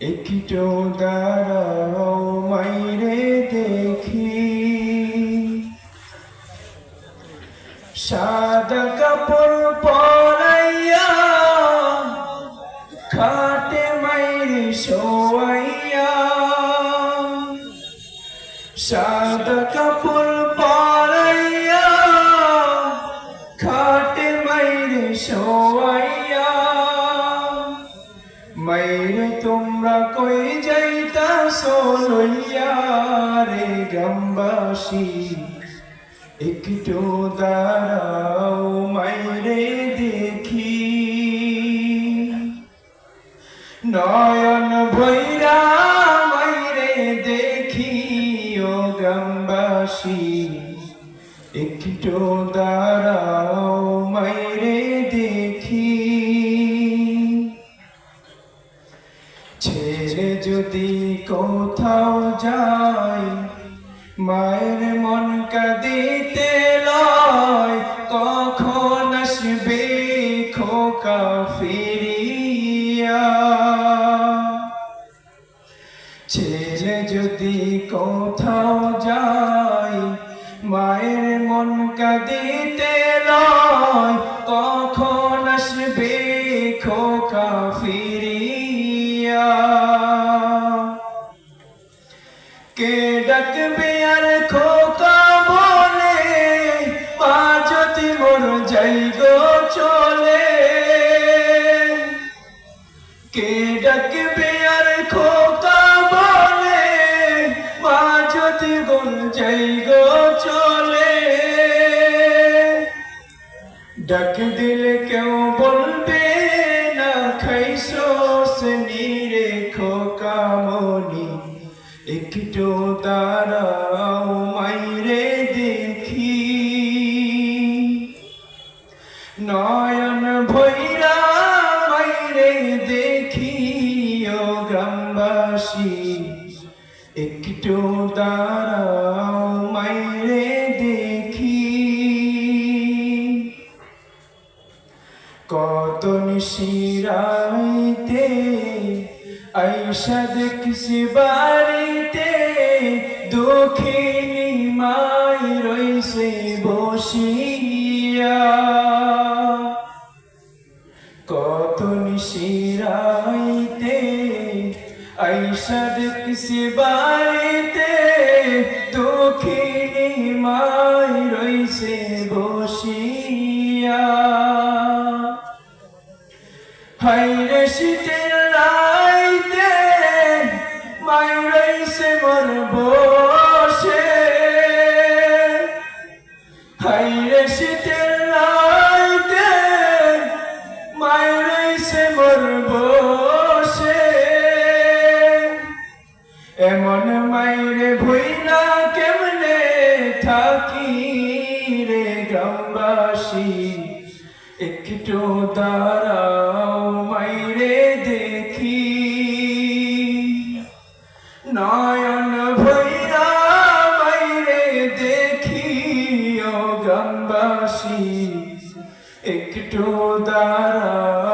একটু দাঁড়াও মাইরে দেখি। সাদা কাপড় পরাইয়া খাটে মাইরে শোয়াইয়া। সাদা কাপড় পরাইয়া খাটে মাইরে শোয়াইয়া। মাইরে তোমরা কই যাইতা সোলইয়া রে গ্রামবাসী? একটু দাঁড়াও মাইরে দেখি। নয়ন ভৈরা মাইরে দেখি ও গ্রামবাসী। একটু দাঁড়াও মাইরে যদি কোথাও যাই, মায়ের মন কাঁদিতে লয়, কখন আসবে খোকা ফিরিয়া? ছেড়ে যদি কোথাও যাই, মায়ের মন কাঁদিতে লয়, কখন আসবে খোকা যাই গো চলে। ডাক দিলে কেউ বলবে, না খাইছো রে খোকা মনি একটু দাঁড়াও মাইরে দেখি। নয়ন ভৈরা একটু দাঁড়াও, মাইরে দেখি। কত নিশিরাইতে আইসা দেখছি বাড়িতে দক্ষিণী মাই রইছে বসিয়া। কত নিশিরাইতে আইসা দেখছি বাড়িতে দক্ষিণী মাই রইছে বসিয়া। হাইরে শীতের রাইতে মাই রইছে মর বসে। হাইরে শীতের এমন মাইরে ভইনা কেমনে থাকি রে গ্রামবাসী? একটু দাঁড়াও মাইরে দেখি। নয়ন ভৈরা মাইরে দেখি ও গ্রামবাসী। একটু দাঁড়াও